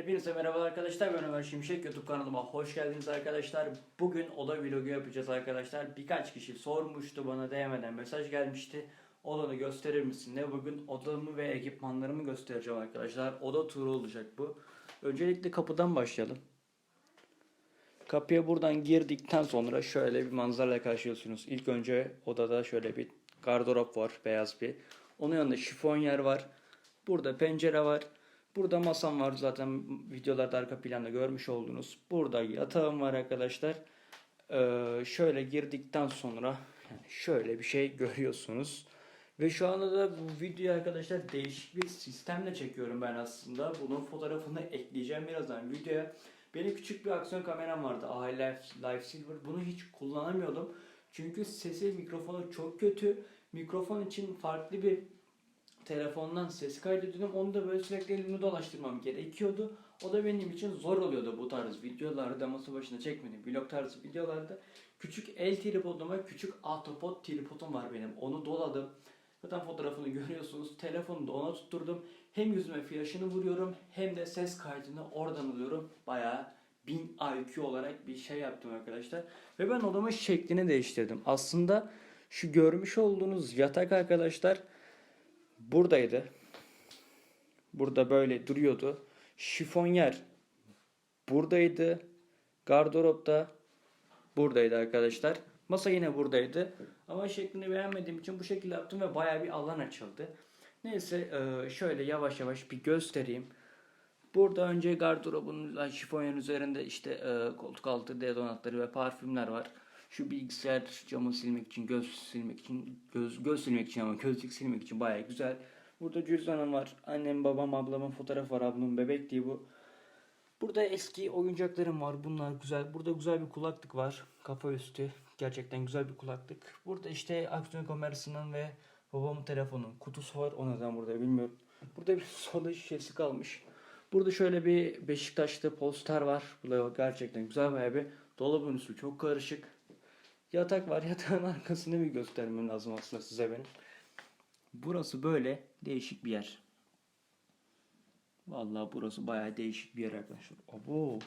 Hepinize merhaba arkadaşlar ben Ömer Şimşek YouTube kanalıma hoş geldiniz arkadaşlar. Bugün oda vlogu yapacağız arkadaşlar. Birkaç kişi sormuştu bana DM'den mesaj gelmişti. Odanı gösterir misin? Ne bugün odamı ve ekipmanlarımı göstereceğim arkadaşlar. Oda turu olacak bu. Öncelikle kapıdan başlayalım. Kapıya buradan girdikten sonra şöyle bir manzarayla karşılıyorsunuz. İlk önce odada şöyle bir gardırop var beyaz bir. Onun yanında şifon yer var. Burada pencere var. Burada masam var zaten videolarda arka planda görmüş oldunuz. Burada yatağım var arkadaşlar. Ee, şöyle girdikten sonra şöyle bir şey görüyorsunuz. Ve şu anda da bu videoyu arkadaşlar değişik bir sistemle çekiyorum ben aslında. Bunun fotoğrafını ekleyeceğim birazdan videoya. Benim küçük bir aksiyon kameram vardı. Life, Life Silver. Bunu hiç kullanamıyordum. Çünkü sesi mikrofonu çok kötü. Mikrofon için farklı bir telefondan ses kaydediyordum. Onu da böyle sürekli elimi dolaştırmam gerekiyordu. O da benim için zor oluyordu bu tarz videolarda. Masa başında çekmedim. Vlog tarzı videolarda. Küçük el tripoduma küçük autopod tripodum var benim. Onu doladım. Zaten fotoğrafını görüyorsunuz. Telefonu da ona tutturdum. Hem yüzüme flaşını vuruyorum hem de ses kaydını oradan alıyorum. Bayağı 1000 IQ olarak bir şey yaptım arkadaşlar. Ve ben odamın şeklini değiştirdim. Aslında şu görmüş olduğunuz yatak arkadaşlar buradaydı. Burada böyle duruyordu. Şifonyer buradaydı. Gardırop da buradaydı arkadaşlar. Masa yine buradaydı. Ama şeklini beğenmediğim için bu şekilde yaptım ve baya bir alan açıldı. Neyse e, şöyle yavaş yavaş bir göstereyim. Burada önce gardırobun şifonyerin üzerinde işte e, koltuk altı deodorantları ve parfümler var. Şu bilgisayar camı silmek için, göz silmek için, göz, göz silmek için ama gözlük silmek için bayağı güzel. Burada cüzdanım var. Annem, babam, ablamın fotoğrafı var. Ablamın bebekliği bu. Burada eski oyuncaklarım var. Bunlar güzel. Burada güzel bir kulaklık var. Kafa üstü. Gerçekten güzel bir kulaklık. Burada işte aksiyon kamerasının ve babamın telefonun kutusu var. O neden burada bilmiyorum. Burada bir soda şişesi kalmış. Burada şöyle bir Beşiktaş'ta poster var. Bu da gerçekten güzel bayağı bir dolabın üstü çok karışık. Yatak var. Yatağın arkasını bir göstermem lazım aslında size benim. Burası böyle değişik bir yer. Vallahi burası bayağı değişik bir yer arkadaşlar. Abo.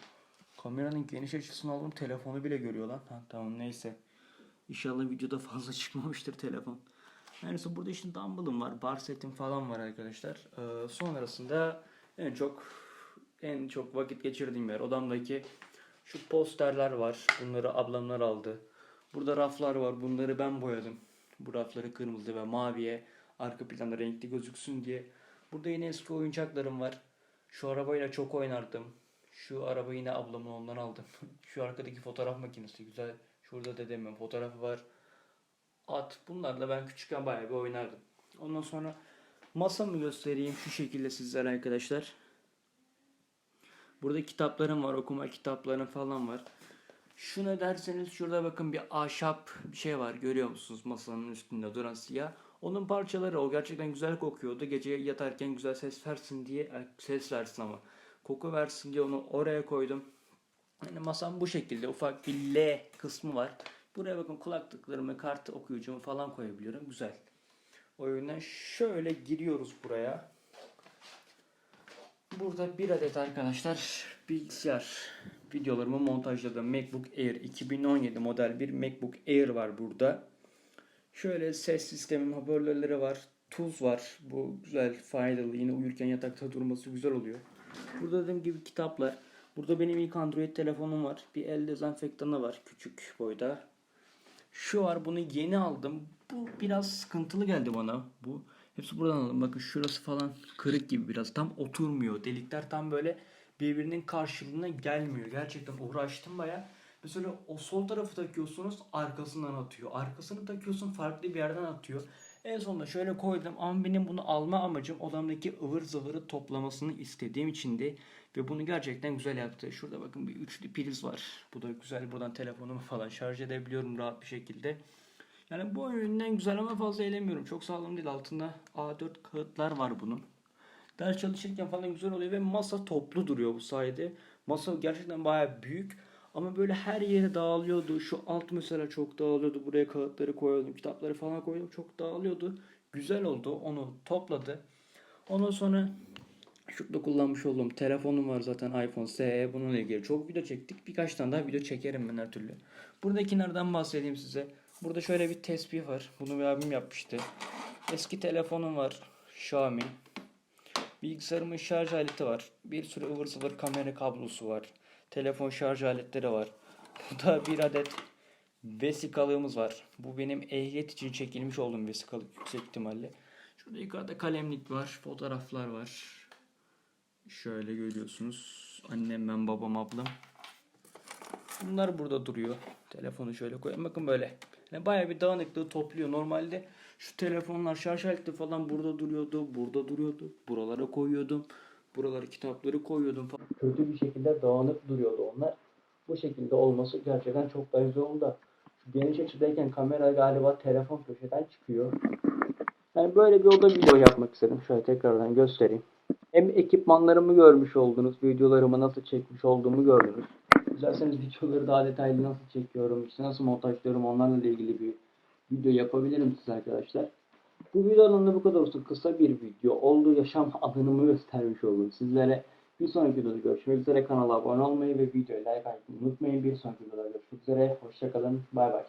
Kameranın geniş açısını aldım. Telefonu bile görüyor lan. Ha, tamam neyse. İnşallah videoda fazla çıkmamıştır telefon. Neyse burada işte dumbbell'ım var. Bar setim falan var arkadaşlar. Ee, sonrasında en çok en çok vakit geçirdiğim yer odamdaki şu posterler var. Bunları ablamlar aldı. Burada raflar var. Bunları ben boyadım. Bu rafları kırmızı ve maviye arka planda renkli gözüksün diye. Burada yine eski oyuncaklarım var. Şu arabayla çok oynardım. Şu arabayı yine ablamın ondan aldım. Şu arkadaki fotoğraf makinesi güzel. Şurada dedemin fotoğrafı var. At. Bunlarla ben küçükken bayağı bir oynardım. Ondan sonra masamı göstereyim şu şekilde sizlere arkadaşlar. Burada kitaplarım var. Okuma kitaplarım falan var. Şu ne derseniz şurada bakın bir ahşap bir şey var. Görüyor musunuz masanın üstünde duran siyah. Onun parçaları o gerçekten güzel kokuyordu. Gece yatarken güzel ses versin diye e, ses versin ama koku versin diye onu oraya koydum. Yani masam bu şekilde ufak bir L kısmı var. Buraya bakın kulaklıklarımı, kart okuyucumu falan koyabiliyorum. Güzel. O yüzden şöyle giriyoruz buraya. Burada bir adet arkadaşlar bilgisayar videolarımı montajladığım MacBook Air 2017 model bir MacBook Air var burada. Şöyle ses sistemim hoparlörleri var. Tuz var. Bu güzel faydalı. Yine uyurken yatakta durması güzel oluyor. Burada dediğim gibi kitaplar. Burada benim ilk Android telefonum var. Bir el dezenfektanı var. Küçük boyda. Şu var. Bunu yeni aldım. Bu biraz sıkıntılı geldi bana. Bu hepsi buradan aldım. Bakın şurası falan kırık gibi biraz. Tam oturmuyor. Delikler tam böyle birbirinin karşılığına gelmiyor. Gerçekten uğraştım baya. Mesela o sol tarafı takıyorsunuz arkasından atıyor. Arkasını takıyorsun farklı bir yerden atıyor. En sonunda şöyle koydum ama benim bunu alma amacım odamdaki ıvır zıvırı toplamasını istediğim içindi. Ve bunu gerçekten güzel yaptı. Şurada bakın bir üçlü priz var. Bu da güzel. Buradan telefonumu falan şarj edebiliyorum rahat bir şekilde. Yani bu üründen güzel ama fazla elemiyorum. Çok sağlam değil. Altında A4 kağıtlar var bunun. Ders çalışırken falan güzel oluyor ve masa toplu duruyor bu sayede. Masa gerçekten bayağı büyük. Ama böyle her yere dağılıyordu. Şu alt mesela çok dağılıyordu. Buraya kağıtları koyuyordum. Kitapları falan koydum. Çok dağılıyordu. Güzel oldu. Onu topladı. Ondan sonra Şurada kullanmış olduğum telefonum var zaten iPhone SE bununla ilgili çok video çektik. Birkaç tane daha video çekerim ben her türlü. Buradakilerden bahsedeyim size. Burada şöyle bir tespih var. Bunu bir abim yapmıştı. Eski telefonum var. Xiaomi. Bilgisayarımın şarj aleti var. Bir sürü ıvır zıvır kamera kablosu var. Telefon şarj aletleri var. Burada bir adet vesikalığımız var. Bu benim ehliyet için çekilmiş olduğum vesikalık yüksek ihtimalle. Şurada yukarıda kalemlik var. Fotoğraflar var. Şöyle görüyorsunuz. Annem ben babam ablam. Bunlar burada duruyor. Telefonu şöyle koyayım. Bakın böyle. Yani bayağı bir dağınıklığı topluyor. Normalde şu telefonlar şarj aleti falan burada duruyordu. Burada duruyordu. Buralara koyuyordum. Buralara kitapları koyuyordum falan. Kötü bir şekilde dağınık duruyordu onlar. Bu şekilde olması gerçekten çok daha güzel oldu. Şu geniş açıdayken kamera galiba telefon köşeden çıkıyor. Yani böyle bir oda video yapmak istedim. Şöyle tekrardan göstereyim. Hem ekipmanlarımı görmüş oldunuz, videolarımı nasıl çekmiş olduğumu gördünüz. Dilerseniz videoları daha detaylı nasıl çekiyorum, işte nasıl montajlıyorum onlarla ilgili bir video yapabilirim size arkadaşlar. Bu videonun da bu kadar olsun. Kısa bir video oldu. Yaşam alanımı göstermiş oldum sizlere. Bir sonraki videoda görüşmek üzere. Kanala abone olmayı ve videoyu like atmayı unutmayın. Bir sonraki videoda görüşmek üzere. Hoşçakalın. Bay bay.